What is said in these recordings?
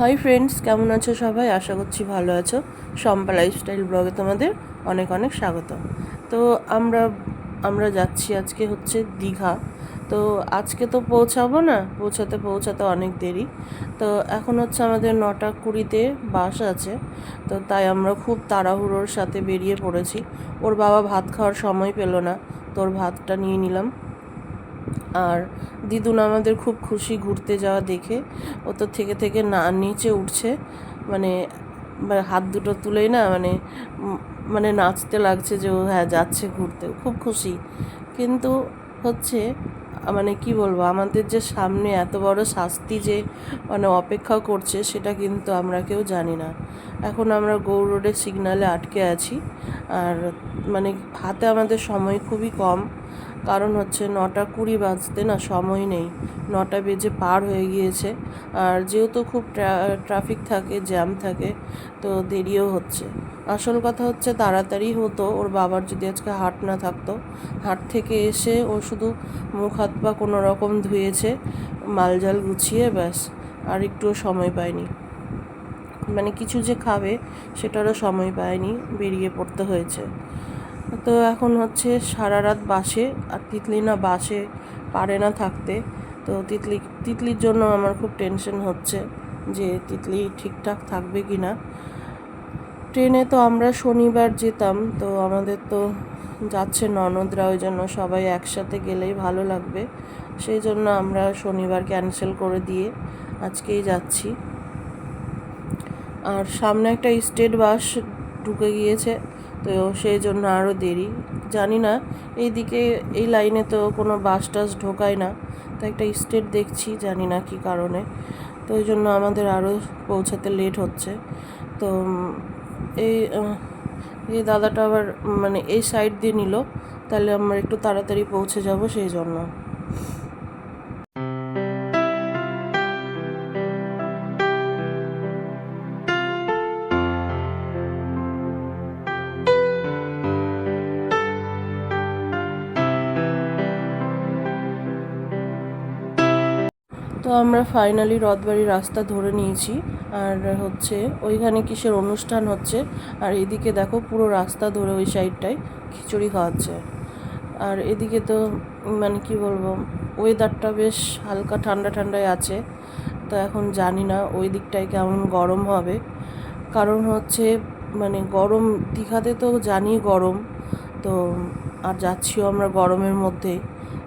Hi friends কেমন আছো সবাই? আশা করছি ভালো আছো। শম্পা লাইফস্টাইল ব্লগে তোমাদের অনেক অনেক স্বাগত। তো আমরা আমরা যাচ্ছি আজকে হচ্ছে দীঘা। তো আজকে তো পৌঁছাবো না, পৌঁছাতে পৌঁছাতে অনেক দেরি। তো এখন হচ্ছে আমাদের নটা কুড়িতে বাস আছে। তো তাই আমরা খুব তাড়াহুড়োর সাথে বেরিয়ে পড়েছি। ওর বাবা ভাত খাওয়ার সময় পেল না। তোর ভাতটা নিয়ে নিলাম। আর দিদুন আমাদের খুব খুশি ঘুরতে যাওয়া দেখে। ও তো থেকে থেকে না, নিচে উঠছে। মানে হাত দুটো তুলেই না মানে মানে নাচতে লাগছে যে ও হ্যাঁ যাচ্ছে ঘুরতে। খুব খুশি। কিন্তু হচ্ছে মানে কি বলব, আমাদের যে সামনে এত বড় শাস্তি যে মানে অপেক্ষা করছে, সেটা কিন্তু আমরা কেউ জানি না। এখন আমরা গৌর রোডের সিগনালে আটকে আছি। আর মানে হাতে আমাদের সময় খুবই কম। কারণ হচ্ছে নটা কুড়ি বাজতে না সময় নেই। নটা বেজে পার হয়ে গিয়েছে। আর যেহেতু খুব ট্রাফিক থাকে জ্যাম থাকে, তো দেরিও হচ্ছে। আসল কথা হচ্ছে তাড়াতাড়ি হতো, ওর বাবার যদি আজকে হাট না থাকতো। হাট থেকে এসে ও শুধু মুখ, হাত পা কোনো রকম ধুয়েছে মালজাল গুছিয়ে ব্যাস, আর একটুও সময় পায়নি। মানে কিছু যে খাবে সেটারও সময় পায়নি, বেরিয়ে পড়তে হয়েছে। তো এখন হচ্ছে সারা রাত বাসে, আর তিতলি না বাসে পারে না থাকতে। তো তিতলি, তিতলির জন্য আমার খুব টেনশন হচ্ছে যে তিতলি ঠিকঠাক থাকবে কি না ট্রেনে তো আমরা শনিবার যেতাম, তো আমাদের তো যাচ্ছে ননদরা, ওই জন্য সবাই একসাথে গেলেই ভালো লাগবে। সেই জন্য আমরা শনিবার ক্যান্সেল করে দিয়ে আজকেই যাচ্ছি। আর সামনে একটা স্টেট বাস ঢুকে গিয়েছে, তো সেই জন্য আরও দেরি। জানি না, এইদিকে, এই লাইনে তো কোনো বাস টাস ঢোকায় না, তো একটা স্টেট দেখছি, জানি না কী কারণে। তো ওই জন্য আমাদের আরও পৌঁছাতে লেট হচ্ছে। তো এই এই দাদাটা আবার মানে এই সাইড দিয়ে নিল। তাহলে আমরা একটু তাড়াতাড়ি পৌঁছে যাব সেই জন্য। আমরা ফাইনালি রথবাড়ির রাস্তা ধরে নিয়েছি। আর হচ্ছে ওইখানে কিসের অনুষ্ঠান হচ্ছে। আর এদিকে দেখো পুরো রাস্তা ধরে ওই সাইডটায় খিচুড়ি খাওয়াচ্ছে। আর এদিকে তো মানে কি বলব ওয়েদারটা বেশ হালকা ঠান্ডা ঠান্ডায় আছে। তো এখন জানি না ওই দিকটায় কেমন গরম হবে। কারণ হচ্ছে মানে গরম দীঘাতে তো জানি গরম। তো, আর যাচ্ছিও আমরা গরমের মধ্যেই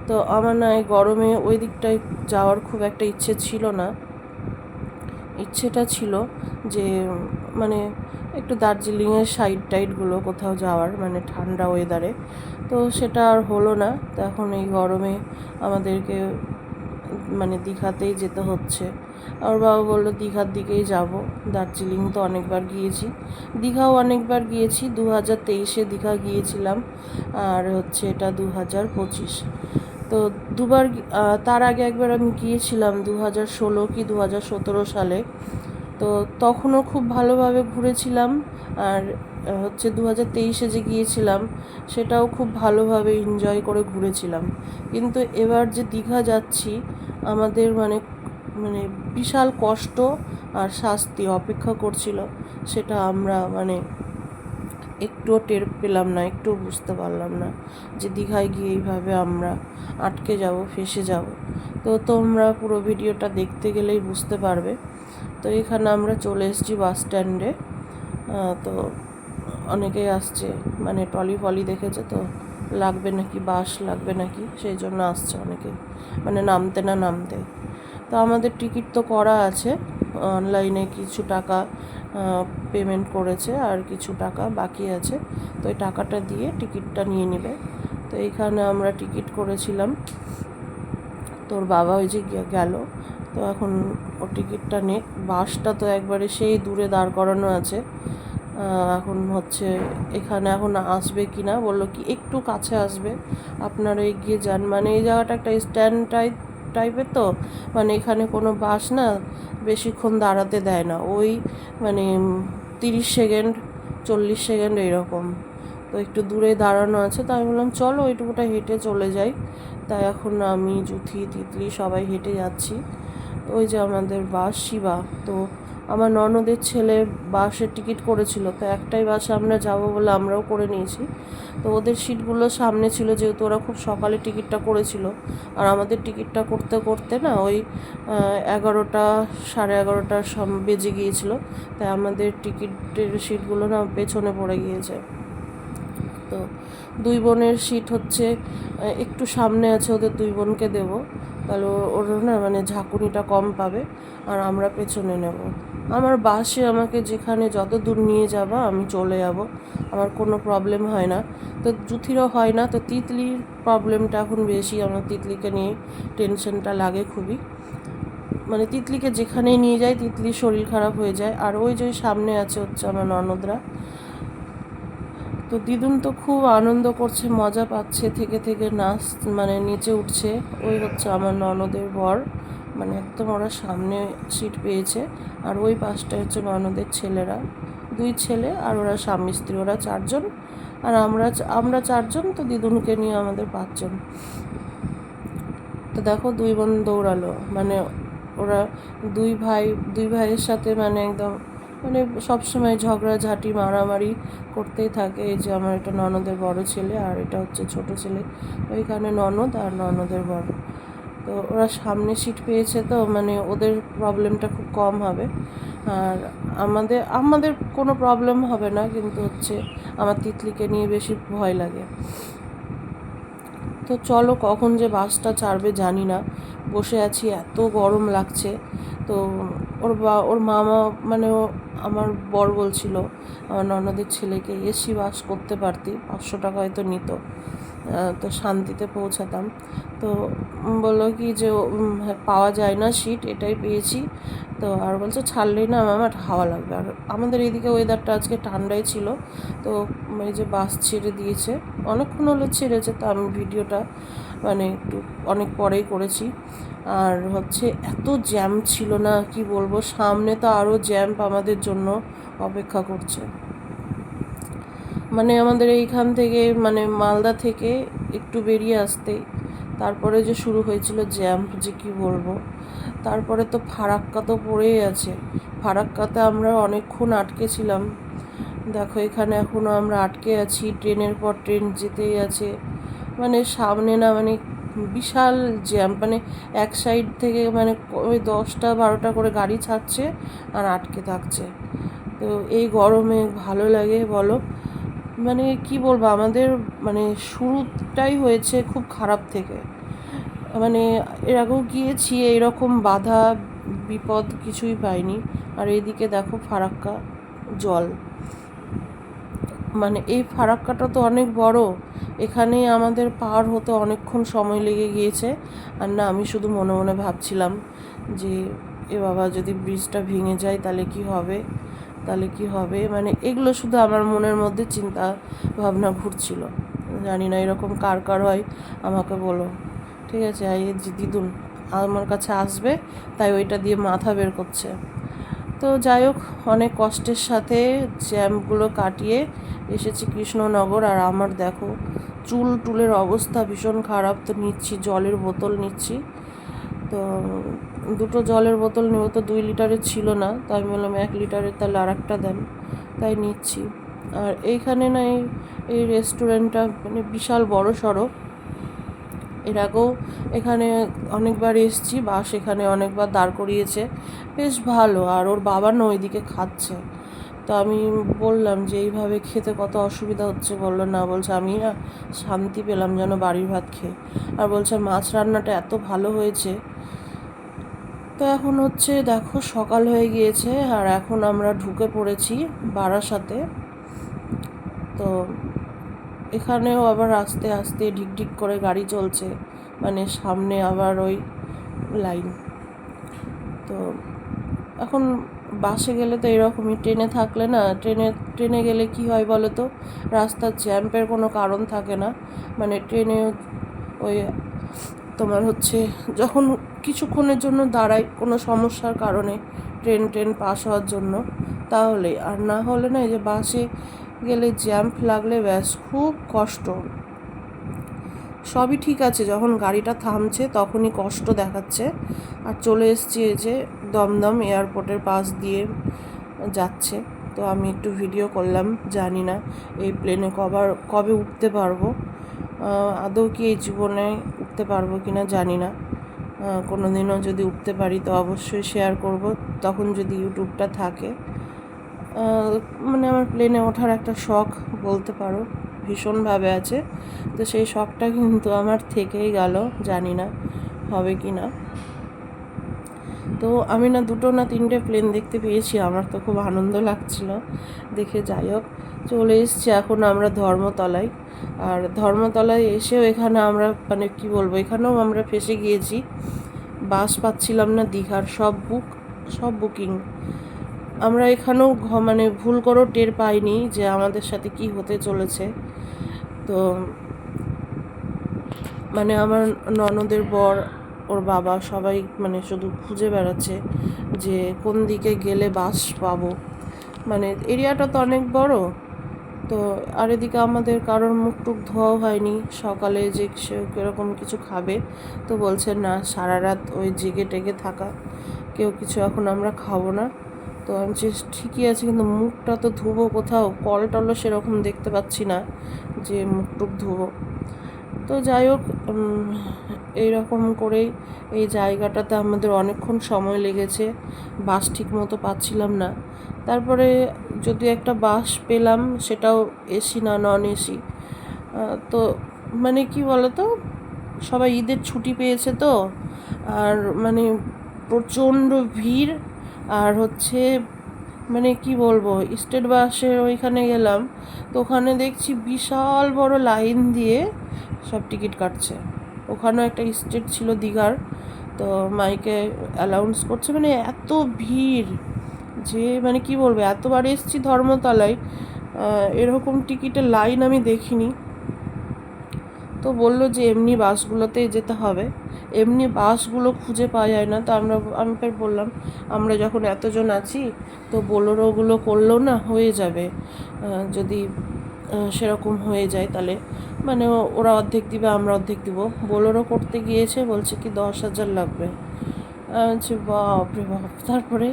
তো আমার না এই গরমে ওই দিকটায় যাওয়ার খুব একটা ইচ্ছে ছিল না। ইচ্ছেটা ছিল যে মানে একটু দার্জিলিংয়ের সাইড টাইডগুলো কোথাও যাওয়ার মানে ঠান্ডা ওয়েদারে তো সেটা আর হলো না। তো এখন এই গরমে আমাদেরকে মানে দীঘাতেই যেতে হচ্ছে। আর বাবা বলল, দীঘার দিকেই যাব। দার্জিলিং তো অনেকবার গিয়েছি। দীঘাও অনেকবার গিয়েছি। দু হাজার তেইশে দীঘা গিয়েছিলাম। আর হচ্ছে এটা দু হাজার পঁচিশ। তো দুবার তার আগে একবার আমি গিয়েছিলাম দু হাজার ষোলো কি দু হাজার সতেরো সালে। তো তখনও খুব ভালোভাবে ঘুরেছিলাম। আর হচ্ছে দু হাজার তেইশে যে গিয়েছিলাম, সেটাও খুব ভালোভাবে এনজয় করে ঘুরেছিলাম। কিন্তু এবার যে দীঘা যাচ্ছি, আমাদের মানে মানে বিশাল কষ্ট আর শাস্তি অপেক্ষা করছিল। সেটা আমরা মানে একটুও টের পেলাম না, একটুও বুঝতে পারলাম না যে দীঘায় গিয়ে এইভাবে আমরা আটকে যাব, ফেসে যাব। তো তোমরা পুরো ভিডিওটা দেখতে গেলেই বুঝতে পারবে। তো এখানে আমরা চলে এসেছি বাস স্ট্যান্ডে। তো অনেকেই আসছে মানে টলি ফলি দেখেছে তো? লাগবে নাকি বাস, লাগবে নাকি? সেই জন্য আসছে অনেকে। মানে নামতে না নামতে। তো আমাদের টিকিট তো করা আছে। অনলাইনে কিছু টাকা পেমেন্ট করেছে আর কিছু টাকা বাকি আছে। তো ওই টাকাটা দিয়ে টিকিটটা নিয়ে নেবে। তো এইখানে আমরা টিকিট করেছিলাম। তোর বাবা ওই যে গেল। তো এখন ও টিকিটটা নে। বাসটা তো একবারে সেই দূরে দাঁড় করানো আছে। এখন হচ্ছে এখানে এখন আসবে কি না বলল কি, একটু কাছে আসবে। আপনারা এগিয়ে যান। মানে এই জায়গাটা একটা স্ট্যান্ড টাইপ টাইপের তো? মানে এখানে কোনো বাস না বেশিক্ষণ দাঁড়াতে দেয় না। ওই মানে তিরিশ সেকেন্ড, চল্লিশ সেকেন্ড এরকম। তো একটু দূরে দাঁড়ানো আছে তো আমি বললাম, চলো ওইটুকুটা হেঁটে চলে যাই। তাই এখন আমি, জুথি, তিতলি সবাই হেঁটে যাচ্ছি। ওই যে আমাদের বাস, শিবা। তো আমার ননদের ছেলে বাসের টিকিট করেছিল, তো একটাই বাসে আমরা যাব বলে আমরাও করে নিয়েছি। তো ওদের সিটগুলো সামনে ছিল, যেহেতু ওরা খুব সকালে টিকিটটা করেছিল। আর আমাদের টিকিটটা করতে করতে না ওই এগারোটা, সাড়ে এগারোটার সম, বেজে গিয়েছিল। তাই আমাদের টিকিটের সিটগুলো না পেছনে পড়ে গিয়েছে। তো দুই বোনের সিট হচ্ছে একটু সামনে আছে, ওদের দুই বোনকে দেবো। তাহলে ওর না মানে ঝাঁকুনিটা কম পাবে, আর আমরা পেছনে নেব। আমার বাসে আমাকে যেখানে যত দূর নিয়ে যাবা, আমি চলে যাব। আমার কোনো প্রবলেম হয় না। তো জুথিরও হয় না। তো তিতলির প্রবলেমটা এখন বেশি। আমার তিতলিকে নিয়ে টেনশনটা লাগে খুবই। মানে তিতলিকে যেখানেই নিয়ে যায় তিতলির শরীর খারাপ হয়ে যায়। আর ওই যে সামনে আছে হচ্ছে আমার ননদরা। তো দিদুন তো খুব আনন্দ করছে, মজা পাচ্ছে, থেকে থেকে নাচ মানে নিচে উঠছে। ওই হচ্ছে আমার ননদের বর। মানে একদম ওরা সামনে সিট পেয়েছে। আর ওই পাশটায় হচ্ছে ননদের ছেলেরা। দুই ছেলে আর ওরা স্বামী স্ত্রী, ওরা চারজন। আর আমরা আমরা চারজন, তো দিদুনকে নিয়ে আমাদের পাঁচজন। তো দেখো দুই বোন দৌড়ালো। মানে ওরা দুই ভাই, দুই ভাইয়ের সাথে মানে একদম মানে সবসময় ঝগড়াঝাটি মারামারি করতেই থাকে। এই যে আমার এটা ননদের বড় ছেলে আর এটা হচ্ছে ছোট ছেলে। ওইখানে ননদ আর ননদের বড় তো ওরা সামনে সিট পেয়েছে তো মানে ওদের প্রবলেমটা খুব কম হবে। আর আমাদের আমাদের কোনো প্রবলেম হবে না, কিন্তু হচ্ছে আমার তিতলিকে নিয়ে বেশি ভয় লাগে। তো চলো কখন যে বাসটা ছাড়বে জানি না। বসে আছি, এত গরম লাগছে। তো ওর বা, ওর মামা মানে আমার বর বলছিল, আমার ননদের ছেলেকে এসি বাস করতে পারতি, পাঁচশো টাকা হয়তো নিত। তো শান্তিতে পৌঁছাতাম। তো বলল কি যে হ্যাঁ, পাওয়া যায় না সিট এটাই পেয়েছি। তো আর বলছে ছাড়লেই না আমার হাওয়া লাগবে। আর আমাদের এইদিকে ওয়েদারটা আজকে ঠান্ডাই ছিল। তো এই যে বাস ছেড়ে দিয়েছে অনেকক্ষণ হলো ছেড়েছে তো আমি ভিডিওটা মানে একটু অনেক পরেই করেছি। আর হচ্ছে এত জ্যাম ছিল না কি বলব? সামনে তো আরও জ্যাম্প আমাদের জন্য অপেক্ষা করছে। মানে আমাদের এইখান থেকে মানে মালদা থেকে একটু বেরিয়ে আসতে। তারপরে যে শুরু হয়েছিল জ্যাম্প যে কি বলব? তারপরে তো ফারাক্কা তো পড়েই আছে। ফারাক্কাতে আমরা অনেকক্ষণ আটকে ছিলাম। দেখো, এখানে এখনও আমরা আটকে আছি। ট্রেনের পর ট্রেন যেতেই আছে। মানে সামনে না মানে বিশাল জ্যাম। মানে এক সাইড থেকে মানে ওই দশটা, বারোটা করে গাড়ি ছাড়ছে আর আটকে থাকছে। তো এই গরমে ভালো লাগে, বলো। মানে কি বলব, আমাদের মানে শুরুটাই হয়েছে খুব খারাপ থেকে। মানে এর আগেও গিয়েছি, এরকম বাধা, বিপদ কিছুই পাইনি। আর এইদিকে দেখো ফারাক্কা, জল। মানে এই ফারাক্কাটা তো অনেক বড় এখানেই আমাদের পার হতে অনেকক্ষণ সময় লেগে গিয়েছে। আর না, আমি শুধু মনে মনে ভাবছিলাম যে, এ বাবা যদি ব্রিজটা ভেঙে যায় তাহলে কি হবে? তাহলে কি হবে? মানে এগুলো শুধু আমার মনের মধ্যে চিন্তা ভাবনা ঘুরছিল। জানি না এরকম কার কার হয়, আমাকে বলো। ঠিক আছে, এই দিদুন আমার কাছে আসবে, তাই ওইটা দিয়ে মাথা বের করছে। তো যাই হোক, অনেক কষ্টের সাথে জ্যামগুলো কাটিয়ে এসেছি কৃষ্ণনগর। আর আমার দেখো, চুল টুলের অবস্থা ভীষণ খারাপ। তো নিচ্ছি, জলের বোতল নিচ্ছি। তো দুটো জলের বোতল নেব তো দুই লিটারের ছিল না তো আমি বললাম এক লিটারের তাহলে আর একটা দেন, তাই নিচ্ছি। আর এইখানে না এই রেস্টুরেন্টটা মানে বিশাল বড় সড়ো। এর আগেও এখানে অনেকবার এসছি, বাস এখানে অনেকবার দাঁড় করিয়েছে, বেশ ভালো। আর ওর বাবা না ওইদিকে খাচ্ছে। তো আমি বললাম যে এইভাবে খেতে কত অসুবিধা হচ্ছে বলল, না বলছে, আমি না শান্তি পেলাম যেন বাড়ির ভাত খেয়ে। আর বলছে, মাছ রান্নাটা এত ভালো হয়েছে তো এখন হচ্ছে দেখো সকাল হয়ে গিয়েছে আর এখন আমরা ঢুকে পড়েছি বারাসাতে। তো এখানেও আবার আস্তে আস্তে ঢিকঢিক করে গাড়ি চলছে মানে সামনে আবার ওই লাইন। তো এখন বাসে গেলে তো এরকমই, ট্রেনে থাকলে না, ট্রেনে ট্রেনে গেলে কি হয় বলো তো, রাস্তার জ্যাম্পের কোনো কারণ থাকে না। মানে ট্রেনে ওই তোমার হচ্ছে যখন কিছুক্ষণের জন্য দাঁড়াই কোনো সমস্যার কারণে ট্রেন ট্রেন পাস হওয়ার জন্য, তাহলে আর না হলে না এই যে বাসে গেলে জ্যাম্প লাগলে ব্যাস খুব কষ্ট। সবই ঠিক আছে, যখন গাড়িটা থামছে তখনই কষ্ট দেখাচ্ছে। আর চলে এসছি এই যে দমদম এয়ারপোর্টের পাশ দিয়ে যাচ্ছে। তো আমি একটু ভিডিও করলাম, জানি না এই প্লেনে কবার, কবে উঠতে পারব। আদৌ কি এই জীবনে উঠতে পারব কি না জানি না। কোনো দিনও যদি উঠতে পারি তো অবশ্যই শেয়ার করব। তখন যদি ইউটিউবটা থাকে মানে আমার প্লেনে ওঠার একটা শখ বলতে পারো, ভীষণভাবে আছে। তো সেই শখটা কিন্তু আমার থেকেই গেল, জানি না হবে কি না তো আমি না দুটো না তিনটে প্লেন দেখতে পেয়েছি, আমার তো খুব আনন্দ লাগছিল। দেখে যাই হোক, চলে এসছি এখন আমরা ধর্মতলায়। আর ধর্মতলায় এসেও এখানে আমরা মানে কি বলব, এখানেও আমরা ফেসে গিয়েছি। বাস পাচ্ছিলাম না দীঘার, সব বুক সব বুকিং আমরা এখানেও মানে ভুল করেও টের পাইনি যে আমাদের সাথে কি হতে চলেছে। তো মানে আমার ননদের বর ওর বাবা সবাই মানে শুধু খুঁজে বেড়াচ্ছে যে কোন দিকে গেলে বাস পাবো। মানে এরিয়াটা তো অনেক বড়, তো আর এদিকে আমাদের কারোর মুখ টুক ধোয়াও হয়নি। সকালে যে সে এরকম কিছু খাবে তো বলছে, না, সারা রাত ওই জেগে টেগে থাকা, কেউ কিছু এখন আমরা খাব না। তো আমি যে ঠিকই আছে, কিন্তু মুখটা তো ধুবো কোথাও কল টলও সেরকম দেখতে পাচ্ছি না যে মুখ টুক ধুবো। তো যাই হোক এইরকম করেই এই জায়গাটাতে আমাদের অনেকক্ষণ সময় লেগেছে। বাস ঠিক মতো পাচ্ছিলাম না। তারপরে যদি একটা বাস পেলাম, সেটাও এসি না নন এসি। তো মানে কি বলতো, সবাই ঈদের ছুটি পেয়েছে তো, আর মানে প্রচণ্ড ভিড়। আর হচ্ছে মানে কি বলব স্টেট বাসের ওইখানে গেলাম, তো ওখানে দেখছি বিশাল বড় লাইন দিয়ে সব টিকিট কাটছে। ওখানেও একটা স্টেট ছিল দীঘার, তো মাইকে অ্যালাউন্স করছে মানে এত ভিড় যে মানে কি বলব, এতবার এসেছি ধর্মতলায় এরকম টিকিটের লাইন আমি দেখিনি। তো বলল যে এমনি বাসগুলোতেই যেতে হবে। এমনি বাসগুলো খুঁজে পাওয়া যায় না। তো আমরা, আমি ফের বললাম, আমরা যখন এতজন আছি, তো বোলোরোগুলো করলেও না হয়ে যাবে। যদি সেরকম হয়ে যায় তাহলে। মানে ওরা অর্ধেক দিবে, আমরা অর্ধেক দিব। বোলোরো করতে গিয়েছে, বলছে কি দশ হাজার লাগবে। বলছি বাপ রে বাপ। তারপরে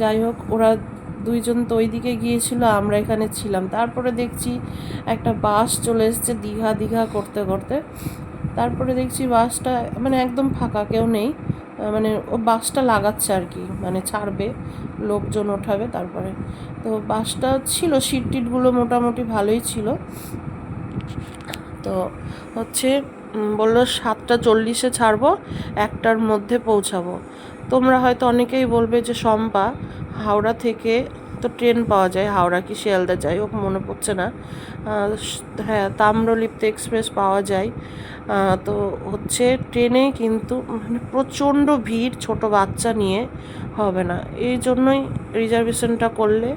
যাই হোক, ওরা দুইজন তো ওইদিকে গিয়েছিল, আমরা এখানে ছিলাম। তারপরে দেখছি একটা বাস চলে এসেছে দীঘা দীঘা করতে করতে। তারপরে দেখছি বাসটা মানে একদম ফাঁকা, কেউ নেই। মানে ও বাসটা লাগাচ্ছে আর কি মানে ছাড়বে, লোকজন ওঠাবে তারপরে। তো বাসটা ছিল সিট টিটগুলো মোটামুটি ভালোই ছিল। তো হচ্ছে বলল সাতটা চল্লিশে ছাড়বো, একটার মধ্যে পৌঁছাবো। তোমরা হয়তো অনেকেই বলবে যে শম্পা, হাওড়া থেকে তো ট্রেন পাওয়া যায়, হাওড়া কি শিয়ালদা? যায় হোক, মনে পড়ছে না। হ্যাঁ তাম্রলিপ্ত এক্সপ্রেস পাওয়া যায়। তো হচ্ছে ট্রেনে কিন্তু মানে প্রচণ্ড ভিড়, ছোট বাচ্চা নিয়ে হবে না। এই জন্যই রিজার্ভেশনটা করলে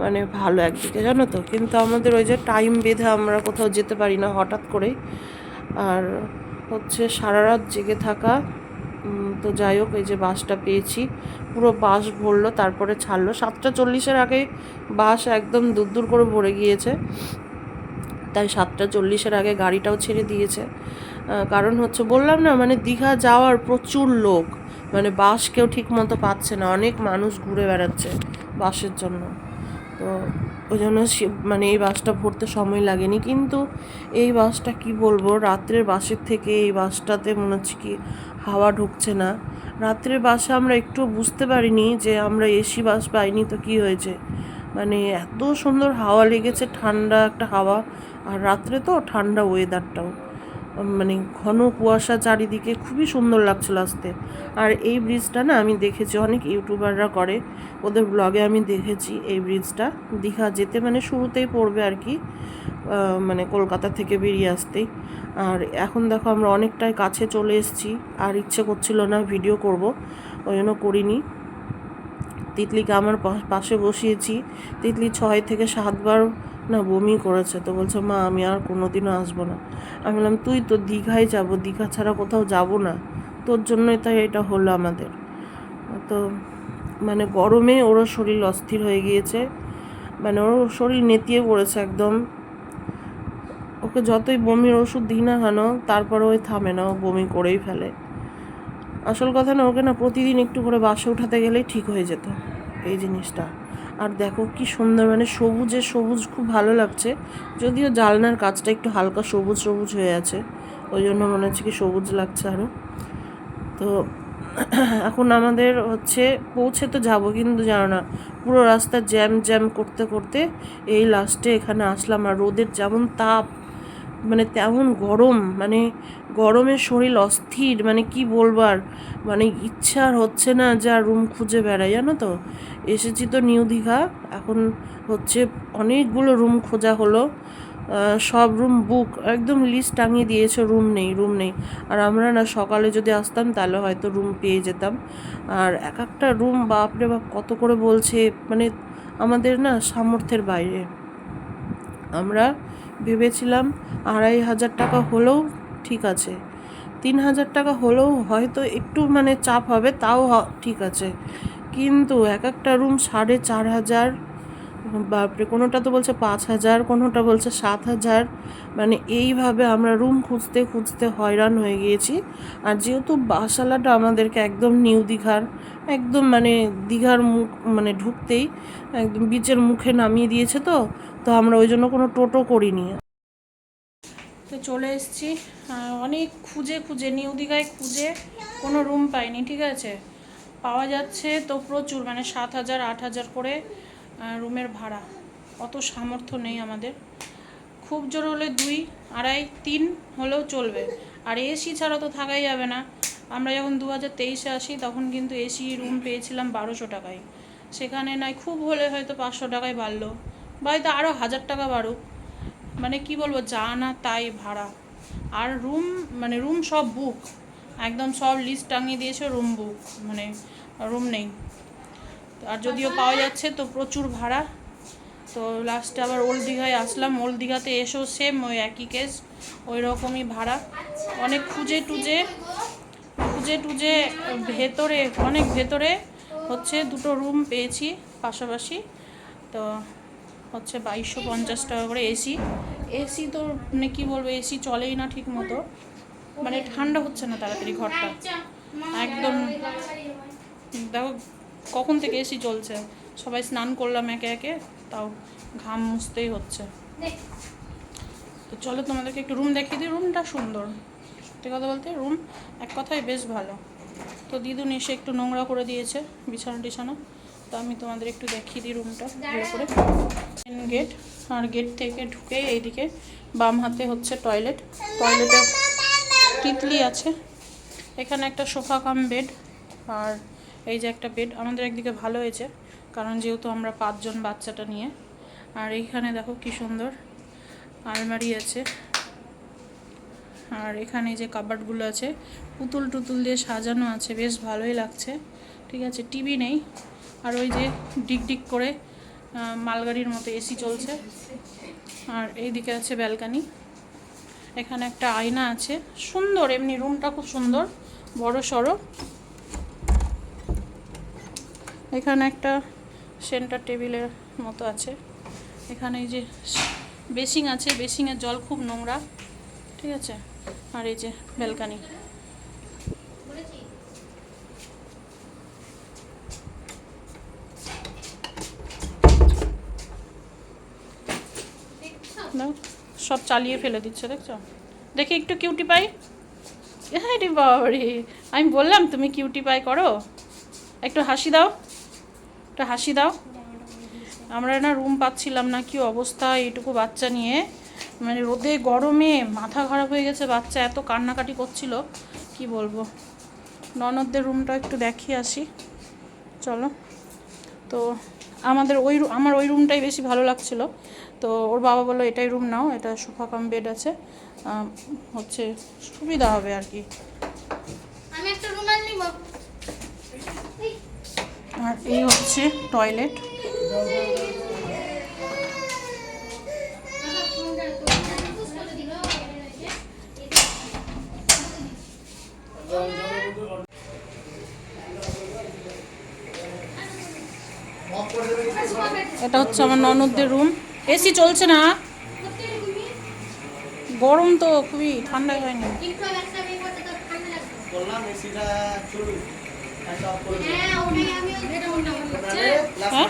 মানে ভালো একদিকে, জানো তো? কিন্তু আমাদের ওই যে টাইম বেঁধে আমরা কোথাও যেতে পারি না হঠাৎ করেই। আর হচ্ছে সারা রাত জেগে থাকা তো যাই হোক, এই যে বাসটা পেয়েছি। পুরো বাস ভরলো, তারপরে ছাড়লো। সাতটা চল্লিশের আগে বাস একদম দূর দূর করে ভরে গিয়েছে। তাই সাতটা চল্লিশের আগে গাড়িটাও ছেড়ে দিয়েছে। কারণ হচ্ছে, বললাম না মানে দীঘা যাওয়ার প্রচুর লোক। মানে বাস কেউ ঠিক মতো পাচ্ছে না। অনেক মানুষ ঘুরে বেড়াচ্ছে বাসের জন্য। তো ওই জন্য মানে এই বাসটা ভরতে সময় লাগেনি। কিন্তু এই বাসটা কি বলব, রাত্রের বাসের থেকে এই বাসটাতে মনে হচ্ছে কি হাওয়া ঢুকছে না। রাত্রের বাসে আমরা একটু বুঝতে পারিনি যে আমরা এসি বাস পাইনি তো কি হয়েছে। মানে এত সুন্দর হাওয়া লেগেছে, ঠান্ডা একটা হাওয়া। আর রাত্রে তো ঠান্ডা ওয়েদারটাও মানে ঘন কুয়াশা চারিদিকে খুবই সুন্দর লাগছিল আসতে। আর এই ব্রিজটা না আমি দেখেছি, অনেক ইউটিউবাররা করে, ওদের ব্লগে আমি দেখেছি এই ব্রিজটা দীঘা যেতে মানে শুরুতেই পড়বে আর কি মানে কলকাতা থেকে বেরিয়ে আসতেই। আর এখন দেখো আমরা অনেকটাই কাছে চলে এসেছি, আর ইচ্ছে করছিল না ভিডিও করব, ওই জন্য করিনি। তিতলিকে আমার পাশে বসিয়েছি। তিতলি ছয় থেকে সাতবার না, বমি করেছে। তো বলছে, মা, আমি আর কোনো দিনও আসব না। আমি বললাম, তুই তো দীঘায় যাব, দীঘা ছাড়া কোথাও যাব না। তোর জন্যই তাই এটা হলো আমাদের। তো মানে গরমে ওরও শরীর অস্থির হয়ে গিয়েছে। মানে ওর শরীর নেতিয়ে পড়েছে একদম। ওকে যতই বমির ওষুধ দিই না কেন, তারপরে ওই থামে না, ও বমি করেই ফেলে। আসল কথা না, ওকে না প্রতিদিন একটু করে বাসে উঠাতে গেলেই ঠিক হয়ে যেত, এই জিনিসটা। আর দেখো কি সুন্দর মানে সবুজে সবুজ, খুব ভালো লাগছে। যদিও জালনার কাজটা একটু হালকা সবুজ সবুজ হয়ে আছে। ওই জন্য মনে হচ্ছে কি সবুজ লাগছে আরও তো এখন আমাদের হচ্ছে পৌঁছে তো যাব, কিন্তু জানো না, পুরো রাস্তা জ্যাম জ্যাম করতে করতে এই লাস্টে এখানে আসলাম। আর রোদের যেমন তাপ মানে তেমন গরম মানে গরমে শরীর অস্থির মানে কি বলবার মানে ইচ্ছা আর হচ্ছে না যা রুম খুঁজে বেড়াই, জানো তো? এসেছি তো নিউ দীঘা, এখন হচ্ছে অনেকগুলো রুম খোঁজা হলো। সব রুম বুক একদম লিস্ট টাঙিয়ে দিয়েছে রুম নেই রুম নেই। আর আমরা না সকালে যদি আসতাম তাহলে হয়তো রুম পেয়ে যেতাম। আর এক একটা রুম বাপরে বাপ, কত করে বলছে মানে আমাদের না সামর্থ্যের বাইরে। আমরা ভেবেছিলাম আড়াই হাজার টাকা হলেও ঠিক আছে। তিন হাজার টাকা হলেও হয়তো একটু মানে চাপ হবে, তাও ঠিক আছে। কিন্তু এক একটা রুম সাড়ে চার হাজার, বাপরে, কোনোটা তো বলছে পাঁচ হাজার, কোনোটা বলছে সাত হাজার। মানে এইভাবে আমরা রুম খুঁজতে খুঁজতে হয়রান হয়ে গিয়েছি। আর যেহেতু বাসালাটা আমাদেরকে একদম নিউ দীঘার, একদম মানে দীঘার মুখ মানে ঢুকতেই একদম বিচের মুখে নামিয়ে দিয়েছে তো তো আমরা ওই জন্য কোনো টোটো করিনি। তো চলে এসেছি অনেক খুঁজে খুঁজে, নিউ দীঘায় খুঁজে কোনো রুম পাইনি, ঠিক আছে? পাওয়া যাচ্ছে তো প্রচুর মানে সাত হাজার, আট হাজার করে রুমের ভাড়া। অত সামর্থ্য নেই আমাদের। খুব জোর হলে দুই, আড়াই, তিন হলেও চলবে। আর এসি ছাড়া তো থাকাই যাবে না। আমরা যখন দু হাজার তেইশে আসি, তখন কিন্তু এসি রুম পেয়েছিলাম বারোশো টাকায়। সেখানে নয়, খুব হলে হয়তো পাঁচশো টাকায় বাড়লো। বা হয়তো আরও হাজার টাকা বাড়ুক। মানে কি বলব, যা না তাই ভাড়া। আর রুম মানে রুম সব বুক একদম সব লিস্ট টাঙিয়ে দিয়েছে রুম বুক মানে রুম নেই। আর যদিও পাওয়া যাচ্ছে, তো প্রচুর ভাড়া। তো লাস্টে আবার ওল্ড দীঘায় আসলাম। ওল্ড দীঘাতে এসেও সেম ওই একই কেস ওই রকমই ভাড়া। অনেক খুঁজে টুজে খুঁজে টুজে ভেতরে, অনেক ভেতরে হচ্ছে দুটো রুম পেয়েছি পাশাপাশি। তো হচ্ছে বাইশশো পঞ্চাশ টাকা করে এসি। এসি তো মানে কী বলব, এসি চলেই না ঠিক মতো মানে ঠান্ডা হচ্ছে না তাড়াতাড়ি ঘরটা। একদম দেখো কখন থেকে এসি চলছে? সবাই স্নান করলাম একে একে, তাও ঘাম মুছতেই হচ্ছে। তো চলো তোমাদেরকে একটু রুম দেখিয়ে দিই। রুমটা সুন্দর। সত্যি কথা বলতে রুম এক কথায় বেশ ভালো। তো দিদুন এসে একটু নোংরা করে দিয়েছে বিছানা টিছানা তো আমি তোমাদের একটু দেখিয়ে দিই রুমটা ভালো করে। মেন গেট আর গেট থেকে ঢুকে এইদিকে বাম হাতে হচ্ছে টয়লেট টয়লেটে তিতলি আছে। এখানে একটা সোফা কাম বেড আর এই যে একটা বেড আমাদের একদিকে ভালো হয়েছে কারণ যেহেতু আমরা পাঁচজন বাচ্চাটা নিয়ে। আর এইখানে দেখো কি সুন্দর আলমারি আছে। আর এখানে যে কাবার্ডগুলো আছে পুতুল টুতুল দিয়ে সাজানো আছে বেশ ভালোই লাগছে। ঠিক আছে টিভি নেই। আর ওই যে ডিক ডিক করে মালগাড়ির মতো এসি চলছে। আর এইদিকে আছে ব্যালকানি। এখানে একটা আয়না আছে। সুন্দর, এমনি রুমটা খুব সুন্দর, বড় সড়ো। এখানে একটা সেন্টার টেবিলের মতো আছে। এখানে এই যে বেসিং আছে। বেসিংয়ের জল খুব নোংরা, ঠিক আছে? আর এই যে ব্যালকানি দাও সব চালিয়ে ফেলে দিচ্ছে, দেখছ? দেখি একটু কিউটি পাই হ্যাঁ রে আমি বললাম তুমি কিউটি পাই করো। একটু হাসি দাও, একটু হাসি দাও। আমরা না রুম পাচ্ছিলাম না, কি অবস্থা এইটুকু বাচ্চা নিয়ে। মানে রোদে, গরমে, মাথা খারাপ হয়ে গেছে বাচ্চা, এত কান্নাকাটি করছিল। কি বলব? ননদদের রুমটা একটু দেখিয়ে আসি। চলো। তো আমাদের ওই আমার ওই রুমটাই বেশি ভালো লাগছিল তো ওর বাবা বলল এটাই রুম নাও এটা সোফা কাম বেড আছে হচ্ছে সুবিধা হবে আর কি আমি একটা রুমাল নিব আর এই হচ্ছে টয়লেট এটা হচ্ছে আমার ননদদের রুম এসি চলছে না। গরম তো খুবই ঠান্ডা হয়নি। হ্যাঁ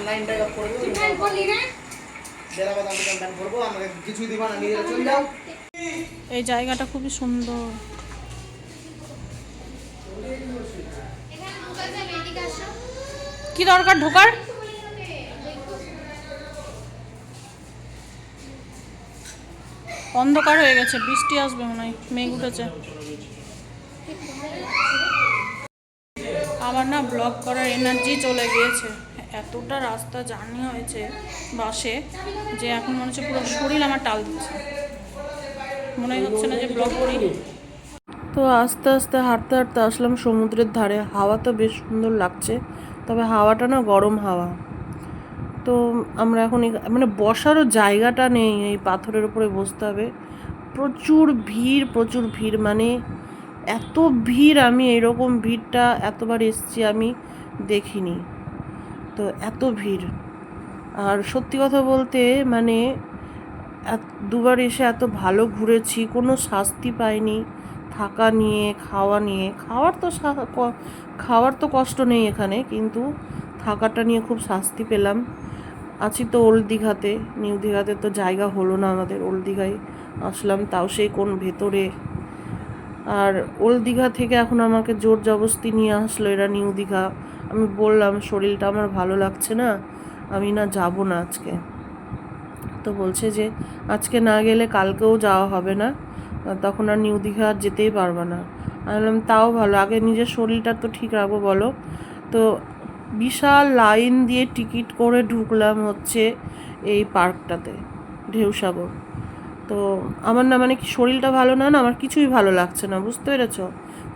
যাও। এই জায়গাটা খুবই সুন্দর। এখানে ঢোকা যাবে এদিকে আসো। কি দরকার ঢোকার? অন্ধকার হয়ে গেছে, বৃষ্টি আসবে মনে হয়, মেঘ উঠেছে। আবার না ব্লগ করার এনার্জি চলে গিয়েছে। এতটা রাস্তা জার্নি হয়েছে বাসে যে এখন মনে হচ্ছে পুরো শরীর আমার টাল দিচ্ছে। মনে হচ্ছে না যে ব্লগ করি। তো আস্তে আস্তে হাঁটতে হাঁটতে আসলাম সমুদ্রের ধারে। হাওয়া তো বেশ সুন্দর লাগছে, তবে হাওয়াটা না গরম হাওয়া। তো আমরা এখন এখা- মানে বসারও জায়গাটা নেই এই পাথরের উপরে বসতে হবে। প্রচুর ভিড় প্রচুর ভিড় মানে এত ভিড় আমি এরকম ভিড়টা এতবার এসছি আমি দেখিনি। তো এত ভিড়। আর সত্যি কথা বলতে মানে দুবার এসে এত ভালো ঘুরেছি, কোনো শাস্তি পাইনি। থাকা নিয়ে, খাওয়া নিয়ে, খাওয়ার তো খাওয়ার তো কষ্ট নেই এখানে, কিন্তু থাকাটা নিয়ে খুব শাস্তি পেলাম। আছি তো ওল্ড দীঘাতে, নিউ দীঘাতে তো জায়গা হলো না আমাদের ওল্ড দীঘায়। আসলাম তাও সেই কোন ভেতরে। আর ওল্ড দীঘা থেকে এখন আমাকে জোর জবস্তি নিয়ে আসলো এরা নিউ দীঘা। আমি বললাম, শরীরটা আমার ভালো লাগছে না, আমি না যাব না আজকে। তো বলছে যে, আজকে না গেলে কালকেও যাওয়া হবে না, তখন আর নিউ দীঘা আর যেতেই পারবে না। আমি বললাম, তাও ভালো, আগে নিজের শরীরটা তো ঠিক রাখব বলো। তো বিশাল লাইন দিয়ে টিকিট করে ঢুকলাম হচ্ছে এই পার্কটাতে, ঢেউসাগর। তো আমার না মানে কি শরীরটা ভালো না না আমার কিছুই ভালো লাগছে না, বুঝতে পেরেছ?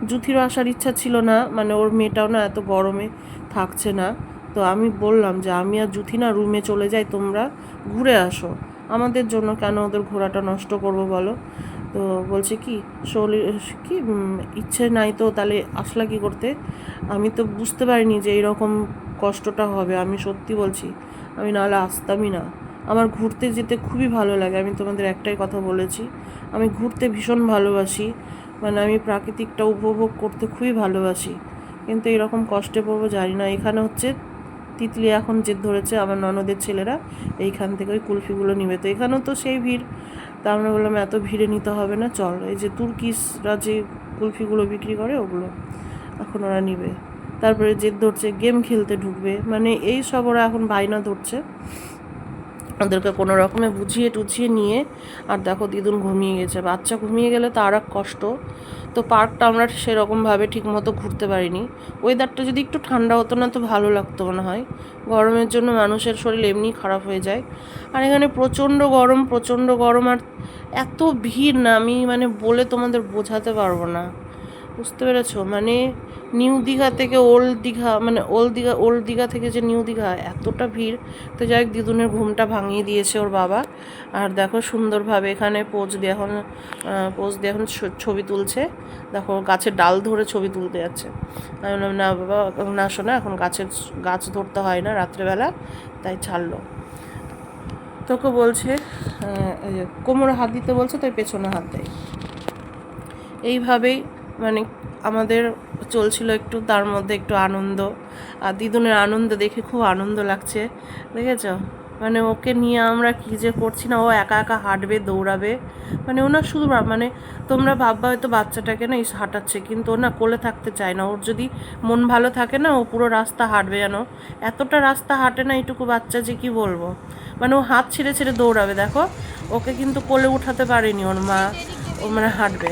জুথিরও আসার ইচ্ছা ছিল না মানে ওর মেয়েটাও না এত গরমে থাকছে না। তো আমি বললাম যে আমি আর জুথি না রুমে চলে যাই, তোমরা ঘুরে আসো। আমাদের জন্য কেন ওদের ঘোরাটা নষ্ট করব বলো? তো বলছে কি শরীর কি ইচ্ছে নাই তো তাহলে আসলা কি করতে? আমি তো বুঝতে পারিনি যে এইরকম কষ্টটা হবে, আমি সত্যি বলছি, আমি নাহলে আসতামই না। আমার ঘুরতে যেতে খুবই ভালো লাগে, আমি তোমাদের একটাই কথা বলেছি, আমি ঘুরতে ভীষণ ভালোবাসি মানে আমি প্রাকৃতিকটা উপভোগ করতে খুবই ভালোবাসি, কিন্তু এরকম কষ্টে পড়ব জানি না। এখানে হচ্ছে তিতলি এখন জেদ ধরেছে আমার ননদের ছেলেরা, এইখান থেকে ওই কুলফিগুলো নিবে। তো এখানেও তো সেই ভিড়। তা আমরা বললাম, এত ভিড়ে নিতে হবে না, চল। এই যে তুর্কিসরা যে কুলফিগুলো বিক্রি করে, ওগুলো এখন ওরা নিবে। তারপরে জেদ ধরছে, গেম খেলতে ঢুকবে। মানে এই সব ওরা এখন বায়না ধরছে। ওদেরকে কোনো রকমে বুঝিয়ে টুঝিয়ে নিয়ে, আর দেখো দিদুন ঘুমিয়ে গেছে। বাচ্চা ঘুমিয়ে গেলে তো আর এক কষ্ট। তো পার্কটা আমরা সেরকমভাবে ঠিকমতো ঘুরতে পারিনি। ওয়েদারটা যদি একটু ঠান্ডা হতো না, তো ভালো লাগতো মনে হয়। গরমের জন্য মানুষের শরীর এমনি খারাপ হয়ে যায়। আর এখানে প্রচণ্ড গরম প্রচণ্ড গরম, আর এত ভিড় না, আমি মানে বলে তোমাদের বোঝাতে পারব না। বুঝতে পেরেছ? মানে নিউ দীঘা থেকে ওল্ড দীঘা মানে ওল্ড দীঘা ওল্ড দীঘা থেকে যে নিউ দীঘা, এতটা ভিড়। তো যাই হোক, দিদুনের ঘুমটা ভাঙিয়ে দিয়েছে ওর বাবা। আর দেখো সুন্দরভাবে এখানে পোজ দিয়ে এখন পোজ দিয়ে এখন ছবি তুলছে। দেখো গাছের ডাল ধরে ছবি তুলতে যাচ্ছে। আমি বললাম, না বাবা, না শোনা এখন গাছের গাছ ধরতে হয় না রাত্রেবেলা। তাই ছাড়লো। তোকে বলছে কোমরে হাত দিতে বলছে, তাই পেছনে হাত দেয়। এইভাবেই মানে আমাদের চলছিল একটু, তার মধ্যে একটু আনন্দ। আর দিদুনের আনন্দ দেখে খুব আনন্দ লাগছে, দেখেছ? মানে ওকে নিয়ে আমরা কী যে করছি না, ও একা একা হাঁটবে, দৌড়াবে। মানে ও না শুধু মানে তোমরা ভাববা হয়তো বাচ্চাটাকে না এই হাঁটাচ্ছে, কিন্তু ও না কোলে থাকতে চায় না। ওর যদি মন ভালো থাকে না, ও পুরো রাস্তা হাঁটবে যেন। এতটা রাস্তা হাঁটে না এইটুকু বাচ্চা যে কি বলব? মানে ও হাত ছেড়ে ছেড়ে দৌড়াবে, দেখো? ওকে কিন্তু কোলে উঠাতে পারেনি ওর মা। ও মানে হাঁটবে।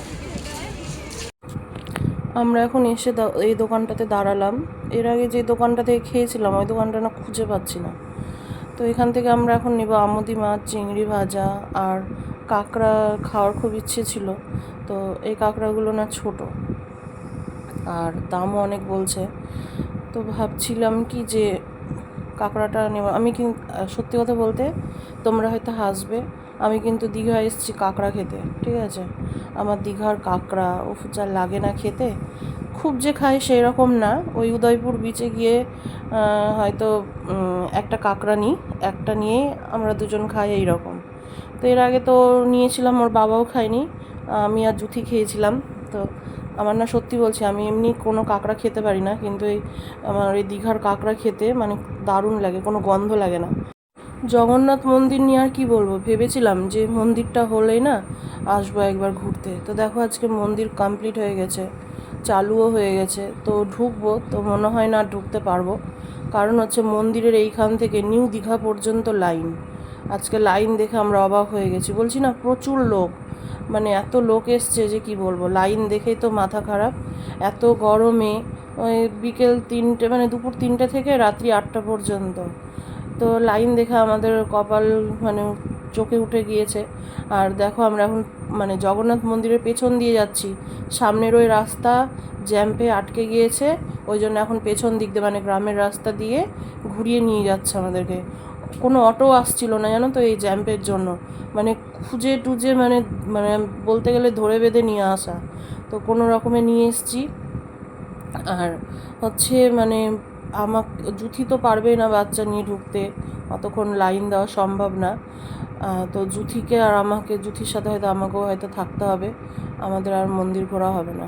আমরা এখন এসে এই দোকানটাতে দাঁড়ালাম। এর আগে যে দোকানটা থেকে খেয়েছিলাম, ওই দোকানটা না খুঁজে পাচ্ছি না। তো এখান থেকে আমরা এখন নেব আমদি মাছ, চিংড়ি ভাজা আর কাঁকড়া খাওয়ার খুব ইচ্ছে ছিল। তো এই কাঁকড়াগুলো না ছোট আর দামও অনেক বলছে। তো ভাবছিলাম কি যে কাঁকড়াটা নেব। আমি কিন্তু সত্যি কথা বলতে তোমরা হয়তো হাসবে, আমি কিন্তু দীঘা এসেছি কাঁকড়া খেতে, ঠিক আছে? আমার দীঘার কাঁকড়া, উফ, যা লাগে না খেতে। খুব যে খাই সেই রকম না। ওই উদয়পুর বিচে গিয়ে হয়তো একটা কাঁকড়া নিই, একটা নিয়েই আমরা দুজন খাই এই রকম তো এর আগে তো নিয়েছিলাম, ওর বাবাও খায়নি, আমি আর জুথি খেয়েছিলাম। তো আমার না সত্যি বলছি, আমি এমনি কোনো কাঁকড়া খেতে পারি না, কিন্তু এই আমার এই দীঘার কাঁকড়া খেতে মানে দারুণ লাগে, কোনো গন্ধ লাগে না। জগন্নাথ মন্দির নিয়ে আর কি বলব? ভেবেছিলাম যে মন্দিরটা হলেই না আসব একবার ঘুরতে। তো দেখো আজকে মন্দির কমপ্লিট হয়ে গেছে, চালুও হয়ে গেছে, তো ঢুকবো, তো মনে হয় না ঢুকতে পারব। কারণ হচ্ছে মন্দিরের এইখান থেকে নিউ দীঘা পর্যন্ত লাইন আজকে লাইন দেখে আমরা অবাক হয়ে গেছি। বলছি না, প্রচুর লোক। মানে এত লোক এসছে যে কি বলব? লাইন দেখেই তো মাথা খারাপ। এত গরমে, ওই বিকেল তিনটে মানে দুপুর তিনটে থেকে রাত্রি আটটা পর্যন্ত। তো লাইন দেখে আমাদের কপাল মানে চোখে উঠে গিয়েছে। আর দেখো আমরা এখন মানে জগন্নাথ মন্দিরের পেছন দিয়ে যাচ্ছি। সামনের ওই রাস্তা জ্যাম্পে আটকে গিয়েছে। ওই জন্য এখন পেছন দিক দিয়ে মানে গ্রামের রাস্তা দিয়ে ঘুরিয়ে নিয়ে যাচ্ছে আমাদেরকে। কোনো অটো আসছিল না, জানো তো, এই জ্যাম্পের জন্য। মানে খুঁজে টুজে মানে মানে বলতে গেলে ধরে বেঁধে নিয়ে আসা। তো কোনো রকমে নিয়ে এসছি। আর হচ্ছে মানে আমাক, জুথি তো পারবেই না বাচ্চা নিয়ে ঢুকতে। অতক্ষণ লাইন দেওয়া সম্ভব না। তো জুথিকে আর আমাকে, জুথির সাথে হয়তো আমাকেও হয়তো থাকতে হবে। আমাদের আর মন্দির ঘোরা হবে না।